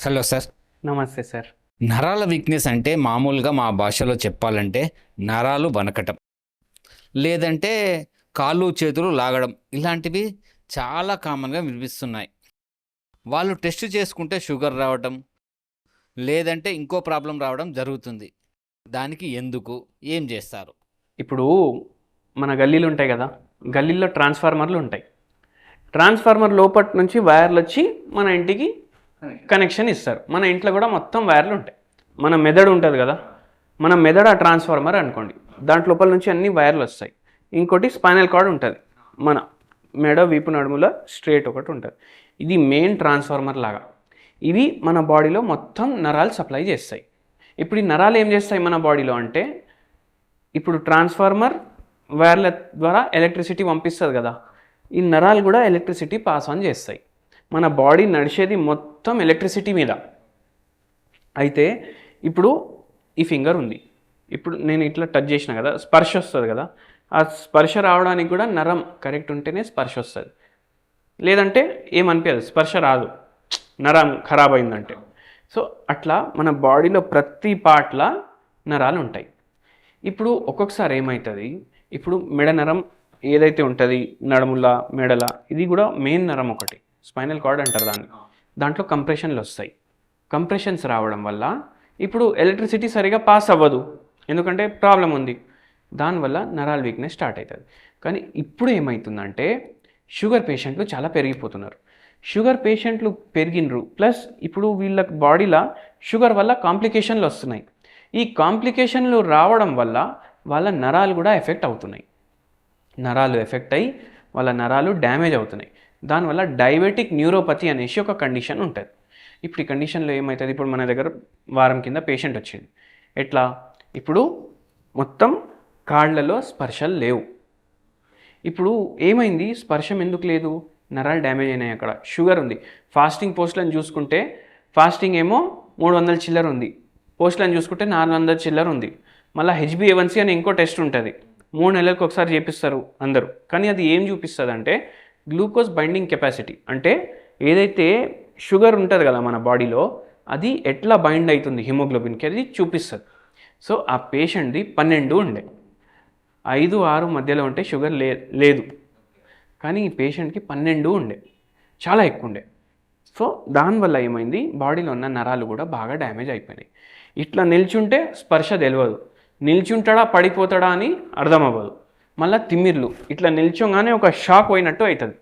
Hello sir. నమస్తే sir. నరాల weakness అంటే మామూలుగా మా భాషలో చెప్పాలంటే నరాలు వనకటం లేదంటే కాళ్ళు చేతులు లాగడం ఇలాంటివి చాలా కామన్గా వినిపిస్తున్నాయి. వాళ్ళు టెస్ట్ చేసుకుంటే షుగర్ రావడం లేదంటే ఇంకో ప్రాబ్లం రావడం జరుగుతుంది. దానికి ఎందుకు? ఏం చేస్తారు? ఇప్పుడు మన గల్లీలు ఉంటాయి కదా గల్లీలో ట్రాన్స్ఫార్మర్లు ఉంటాయి. ట్రాన్స్ఫార్మర్ లోపటి నుంచి వైర్లు వచ్చి మన ఇంటికి కనెక్షన్ ఇస్తారు. మన ఇంట్లో కూడా మొత్తం వైర్లు ఉంటాయి. మన మెదడు ఉంటుంది కదా? మన మెదడు ఆ ట్రాన్స్ఫార్మర్ అనుకోండి. దాంట్లో లోపల నుంచి అన్ని వైర్లు వస్తాయి. ఇంకోటి స్పైనల్ కార్డ్ ఉంటుంది. మన మెడ వీపు నడుముల స్ట్రేట్ ఒకటి ఉంటుంది. ఇది మెయిన్ ట్రాన్స్ఫార్మర్ లాగా. ఇవి మన బాడీలో మొత్తం నరాలు సప్లై చేస్తాయి. ఇప్పుడు ఈ నరాలు ఏం చేస్తాయి మన బాడీలో అంటే ఇప్పుడు ట్రాన్స్ఫార్మర్ వైర్ల ద్వారా ఎలక్ట్రిసిటీ పంపిస్తుంది కదా? ఈ నరాలు కూడా ఎలక్ట్రిసిటీ పాస్ ఆన్ చేస్తాయి. మన బాడీ నడిచేది మొత్తం ఎలక్ట్రిసిటీ మీద. అయితే ఇప్పుడు ఈ ఫింగర్ ఉంది. ఇప్పుడు నేను ఇట్లా టచ్ చేసిన కదా స్పర్శ వస్తుంది కదా ఆ స్పర్శ రావడానికి కూడా నరం కరెక్ట్ ఉంటేనే స్పర్శ వస్తుంది. లేదంటే ఏమనిపించదు స్పర్శ రాదు. నరం ఖరాబ్ అయిందంటే సో అట్లా మన బాడీలో ప్రతి పార్ట్ల నరాలు ఉంటాయి. ఇప్పుడు ఒక్కొక్కసారి ఏమవుతుంది ఇప్పుడు మెడ నరం ఏదైతే ఉంటుంది నడుముల మెడల ఇది కూడా మెయిన్ నరం ఒకటి. స్పైనల్ కార్డ్ అంటారు దాన్ని. దాంట్లో కంప్రెషన్లు వస్తాయి. కంప్రెషన్స్ రావడం వల్ల ఇప్పుడు ఎలక్ట్రిసిటీ సరిగా పాస్ అవ్వదు. ఎందుకంటే ప్రాబ్లం ఉంది. దానివల్ల నరాల వీక్నెస్ స్టార్ట్ అవుతుంది. కానీ ఇప్పుడు ఏమవుతుందంటే షుగర్ పేషెంట్లు చాలా పెరిగిపోతున్నారు. షుగర్ పేషెంట్లు పెరిగినరు. ప్లస్ ఇప్పుడు వీళ్ళ బాడీలో షుగర్ వల్ల కాంప్లికేషన్లు వస్తున్నాయి. ఈ కాంప్లికేషన్లు రావడం వల్ల వాళ్ళ నరాలు కూడా ఎఫెక్ట్ అవుతున్నాయి. నరాలు ఎఫెక్ట్ అయ్యి వాళ్ళ నరాలు డ్యామేజ్ అవుతున్నాయి. దానివల్ల డయాబెటిక్ న్యూరోపతి అనేసి ఒక కండిషన్ ఉంటుంది. ఇప్పుడు ఈ కండిషన్లో ఏమవుతుంది ఇప్పుడు మన దగ్గర వారం కింద పేషెంట్ వచ్చింది. ఎట్లా? ఇప్పుడు మొత్తం కాళ్ళలో స్పర్శలు లేవు. ఇప్పుడు ఏమైంది? స్పర్శం ఎందుకు లేదు? నరాలు డ్యామేజ్ అయినాయి అక్కడ. షుగర్ ఉంది. ఫాస్టింగ్ పోస్ట్లను చూసుకుంటే ఫాస్టింగ్ ఏమో మూడు వందల చిల్లర ఉంది. పోస్ట్లను చూసుకుంటే నాలుగు వందల చిల్లర ఉంది. మళ్ళీ హెచ్బిఏవన్సీ అని ఇంకో టెస్ట్ ఉంటుంది. మూడు నెలలకు ఒకసారి చేపిస్తారు అందరూ. కానీ అది ఏం చూపిస్తుంది అంటే గ్లూకోజ్ బైండింగ్ కెపాసిటీ. అంటే ఏదైతే షుగర్ ఉంటుంది కదా మన బాడీలో అది ఎట్లా బైండ్ అవుతుంది హిమోగ్లోబిన్కి అది చూపిస్తుంది. సో ఆ పేషెంట్ది పన్నెండు ఉండే. ఐదు ఆరు మధ్యలో ఉంటే షుగర్ లే లేదు. కానీ ఈ పేషెంట్కి పన్నెండు ఉండే. చాలా ఎక్కువ ఉండే. సో దానివల్ల ఏమైంది? బాడీలో ఉన్న నరాలు కూడా బాగా డ్యామేజ్ అయిపోయినాయి. ఇట్లా నిల్చుంటే స్పర్శ తెలియదు నిల్చుంటాడా పడిపోతాడా అని అర్థం అవ్వదు. మళ్ళీ తిమ్మిర్లు. ఇట్లా నిల్చోగానే ఒక షాక్ పోయినట్టు అవుతుంది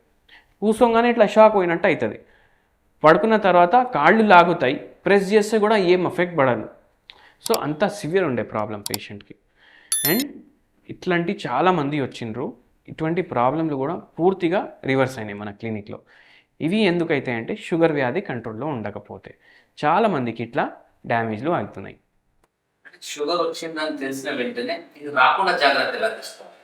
కూసోగానే ఇట్లా షాక్ పోయినట్టు అవుతుంది పడుకున్న తర్వాత కాళ్ళు లాగుతాయి. ప్రెస్ చేస్తే కూడా ఏం ఎఫెక్ట్ పడదు. సో అంత సివియర్ ఉండే ప్రాబ్లం పేషెంట్కి. అండ్ ఇట్లాంటి చాలామంది వచ్చిండ్రు. ఇటువంటి ప్రాబ్లంలు కూడా పూర్తిగా రివర్స్ అయినాయి మన క్లినిక్లో. ఇవి ఎందుకైతే అంటే షుగర్ వ్యాధి కంట్రోల్లో ఉండకపోతే. చాలామందికి ఇట్లా డ్యామేజ్లు అవుతున్నాయి. షుగర్ వచ్చిందని తెలిసిన వెంటనే ఇది రాకుండా జాగ్రత్తగా తీసుకోవాలి.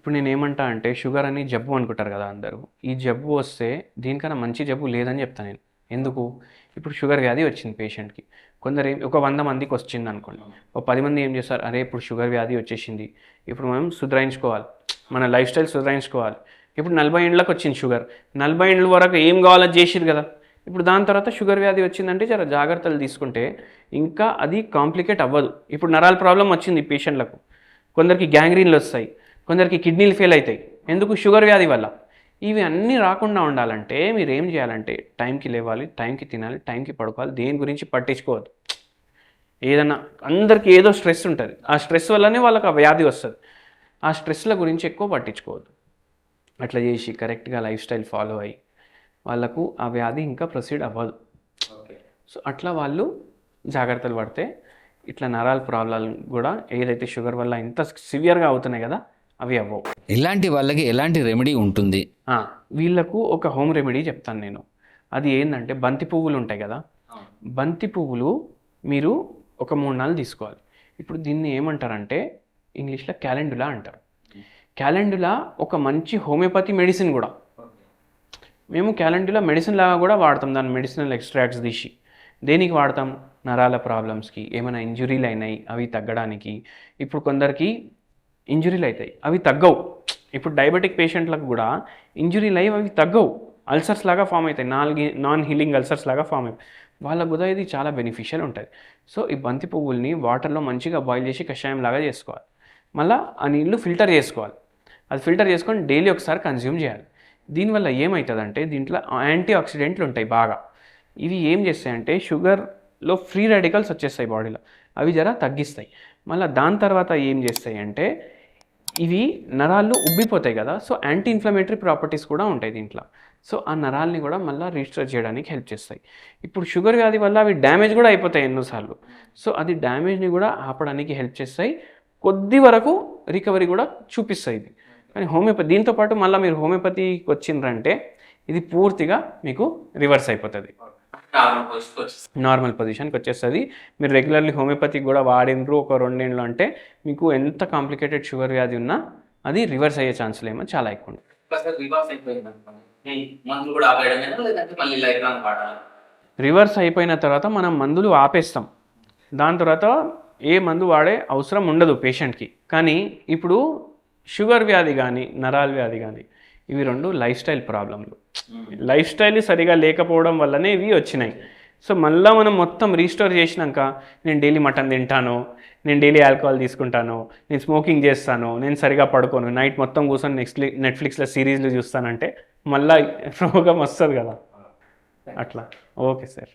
ఇప్పుడు నేను ఏమంటా అంటే షుగర్ అని జబ్బు అనుకుంటారు కదా అందరూ. ఈ జబ్బు వస్తే దీనికన్నా మంచి జబ్బు లేదని చెప్తాను నేను. ఎందుకు? ఇప్పుడు షుగర్ వ్యాధి వచ్చింది పేషెంట్కి. కొందరు ఏం- ఒక వంద మందికి వచ్చింది అనుకోండి. ఒక పది మంది ఏం చేస్తారు? అరే ఇప్పుడు షుగర్ వ్యాధి వచ్చేసింది. ఇప్పుడు మనం సుధరాయించుకోవాలి. మన లైఫ్ స్టైల్ సుధరాయించుకోవాలి. ఇప్పుడు నలభై ఏళ్ళకి వచ్చింది షుగర్. నలభై ఏండ్ల వరకు ఏం కావాలో చేసిరు కదా. ఇప్పుడు దాని తర్వాత షుగర్ వ్యాధి వచ్చిందంటే జర జాగ్రత్తలు తీసుకుంటే ఇంకా అది కాంప్లికేట్ అవ్వదు. ఇప్పుడు నరాల ప్రాబ్లం వచ్చింది పేషెంట్లకు. కొందరికి గ్యాంగ్రీన్లు వస్తాయి. కొందరికి కిడ్నీలు ఫెయిల్ అవుతాయి. ఎందుకు? షుగర్ వ్యాధి వల్ల. ఇవి అన్నీ రాకుండా ఉండాలంటే మీరు ఏం చేయాలంటే టైంకి లేవాలి టైంకి తినాలి టైంకి పడుకోవాలి దేని గురించి పట్టించుకోవద్దు. ఏదన్నా అందరికీ ఏదో స్ట్రెస్ ఉంటుంది. ఆ స్ట్రెస్ వల్లనే వాళ్ళకి ఆ వ్యాధి వస్తుంది. ఆ స్ట్రెస్ల గురించి ఎక్కువ పట్టించుకోవద్దు. అట్లా చేసి కరెక్ట్గా లైఫ్ స్టైల్ ఫాలో అయ్యి వాళ్ళకు ఆ వ్యాధి ఇంకా ప్రొసీడ్ అవ్వదు. సో అట్లా వాళ్ళు జాగ్రత్తలు పడితే ఇట్లా నరాల ప్రాబ్లాలు కూడా ఏదైతే షుగర్ వల్ల ఇంత సివియర్గా అవుతున్నాయి కదా అవి అవ్వవు. ఇలాంటి వాళ్ళకి ఎలాంటి రెమెడీ ఉంటుంది? ఆ, వీళ్ళకు ఒక హోమ్ రెమెడీ చెప్తాను నేను. అది ఏంటంటే బంతి పువ్వులు ఉంటాయి కదా? బంతి పువ్వులు మీరు ఒక మూడు నెలలు తీసుకోవాలి. ఇప్పుడు దీన్ని ఏమంటారంటే ఇంగ్లీష్లో క్యాలెండులా అంటారు. క్యాలెండులా ఒక మంచి హోమియోపతి మెడిసిన్ కూడా. మేము క్యాలెండులా మెడిసిన్ లాగా కూడా వాడతాం. దాని మెడిసినల్ ఎక్స్ట్రాక్ట్స్ తీసి. దేనికి వాడతాం? నరాల ప్రాబ్లమ్స్కి ఏమైనా ఇంజురీలు అయినాయి అవి తగ్గడానికి. ఇప్పుడు కొందరికి ఇంజురీలు అవుతాయి. అవి తగ్గవు. ఇప్పుడు డయాబెటిక్ పేషెంట్లకు కూడా ఇంజురీలు అయ్యి అవి తగ్గవు. అల్సర్స్ లాగా ఫామ్ అవుతాయి. నాలుగు నాన్ హీలింగ్ అల్సర్స్ లాగా ఫామ్ అవుతాయి వాళ్ళకు కూడా ఇది చాలా బెనిఫిషియల్ ఉంటుంది. సో ఈ బంతి పువ్వుల్ని వాటర్లో మంచిగా బాయిల్ చేసి కషాయం లాగా చేసుకోవాలి. మళ్ళీ ఆ నీళ్ళు ఫిల్టర్ చేసుకోవాలి. అది ఫిల్టర్ చేసుకొని డైలీ ఒకసారి కన్జ్యూమ్ చేయాలి. దీనివల్ల ఏమవుతుందంటే దీంట్లో యాంటీ ఆక్సిడెంట్లు ఉంటాయి బాగా. ఇవి ఏం చేస్తాయంటే షుగర్ లో ఫ్రీ రెడికల్స్ వచ్చేస్తాయి బాడీలో అవి జర తగ్గిస్తాయి. మళ్ళీ దాని తర్వాత ఏం చేస్తాయి అంటే ఇవి నరాలు ఉబ్బిపోతాయి కదా సో యాంటీ ఇన్ఫ్లమేటరీ ప్రాపర్టీస్ కూడా ఉంటాయి దీంట్లో. సో ఆ నరాల్ని కూడా మళ్ళీ రీస్టోర్ చేయడానికి హెల్ప్ చేస్తాయి. ఇప్పుడు షుగర్ వ్యాధి వల్ల అవి డ్యామేజ్ కూడా అయిపోతాయి ఎన్నోసార్లు. సో అది డ్యామేజ్ని కూడా ఆపడానికి హెల్ప్ చేస్తాయి. కొద్ది వరకు రికవరీ కూడా చూపిస్తాయి ఇది. కానీ హోమియోపతి దీంతో పాటు మళ్ళీ మీరు హోమియోపతికి వచ్చిండ్రంటే ఇది పూర్తిగా మీకు రివర్స్ అయిపోతుంది. నార్మల్ పొజిషన్కి వచ్చేస్తుంది. మీరు రెగ్యులర్లీ హోమియోపతిక్ కూడా వాడినరు ఒక రెండేళ్ళు అంటే మీకు ఎంత కాంప్లికేటెడ్ షుగర్ వ్యాధి ఉన్నా అది రివర్స్ అయ్యే ఛాన్సులు ఏమో చాలా ఎక్కువ రివర్స్ అయిపోయిన తర్వాత మనం మందులు ఆపేస్తాం. దాని తర్వాత ఏ మందు వాడే అవసరం ఉండదు పేషెంట్కి కానీ ఇప్పుడు షుగర్ వ్యాధి కానీ నరాల వ్యాధి కానీ ఇవి రెండు లైఫ్ స్టైల్ ప్రాబ్లంలు లైఫ్ స్టైల్ సరిగా లేకపోవడం వల్లనే ఇవి వచ్చినాయి. సో మళ్ళీ మనం మొత్తం రీస్టోర్ చేసినాక నేను డైలీ మటన్ తింటాను నేను డైలీ ఆల్కహాల్ తీసుకుంటాను నేను స్మోకింగ్ చేస్తాను నేను సరిగా పడుకోను నైట్ మొత్తం కూర్చొని నెక్స్ట్ నెట్ఫ్లిక్స్లో సిరీస్లు చూస్తానంటే మళ్ళీ రోగం వస్తుంది కదా. అట్లా. Okay sir